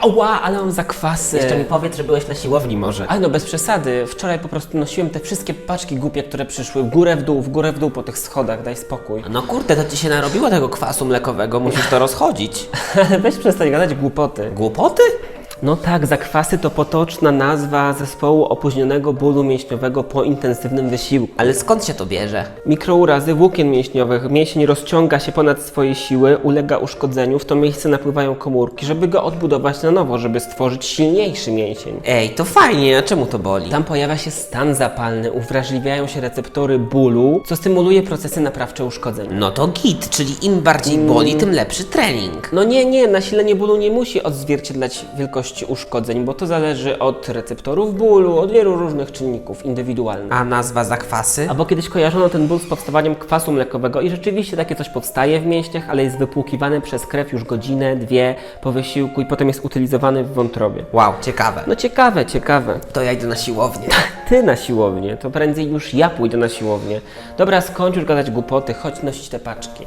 Ała, ale mam zakwasy. Jeszcze mi powiedz, że byłeś na siłowni może. Ale no bez przesady, wczoraj po prostu nosiłem te wszystkie paczki głupie, które przyszły w górę, w dół, w górę, w dół po tych schodach, daj spokój. No kurde, to ci się narobiło tego kwasu mlekowego, musisz to rozchodzić. Ale weź przestań gadać głupoty. Głupoty? No tak, zakwasy to potoczna nazwa zespołu opóźnionego bólu mięśniowego po intensywnym wysiłku. Ale skąd się to bierze? Mikrourazy włókien mięśniowych. Mięsień rozciąga się ponad swoje siły, ulega uszkodzeniu, w to miejsce napływają komórki, żeby go odbudować na nowo, żeby stworzyć silniejszy mięsień. Ej, to fajnie, a czemu to boli? Tam pojawia się stan zapalny, uwrażliwiają się receptory bólu, co stymuluje procesy naprawcze uszkodzeń. No to git, czyli im bardziej boli, tym lepszy trening. No nie, nie, nasilenie bólu nie musi odzwierciedlać wielkości uszkodzeń, bo to zależy od receptorów bólu, od wielu różnych czynników indywidualnych. A nazwa zakwasy? A bo kiedyś kojarzono ten ból z powstawaniem kwasu mlekowego i rzeczywiście takie coś powstaje w mięśniach, ale jest wypłukiwane przez krew już godzinę, dwie po wysiłku i potem jest utylizowany w wątrobie. Wow, ciekawe. No ciekawe, ciekawe. To ja idę na siłownię. Ty na siłownię, to prędzej już ja pójdę na siłownię. Dobra, skończ już gadać głupoty, chodź nosić te paczki.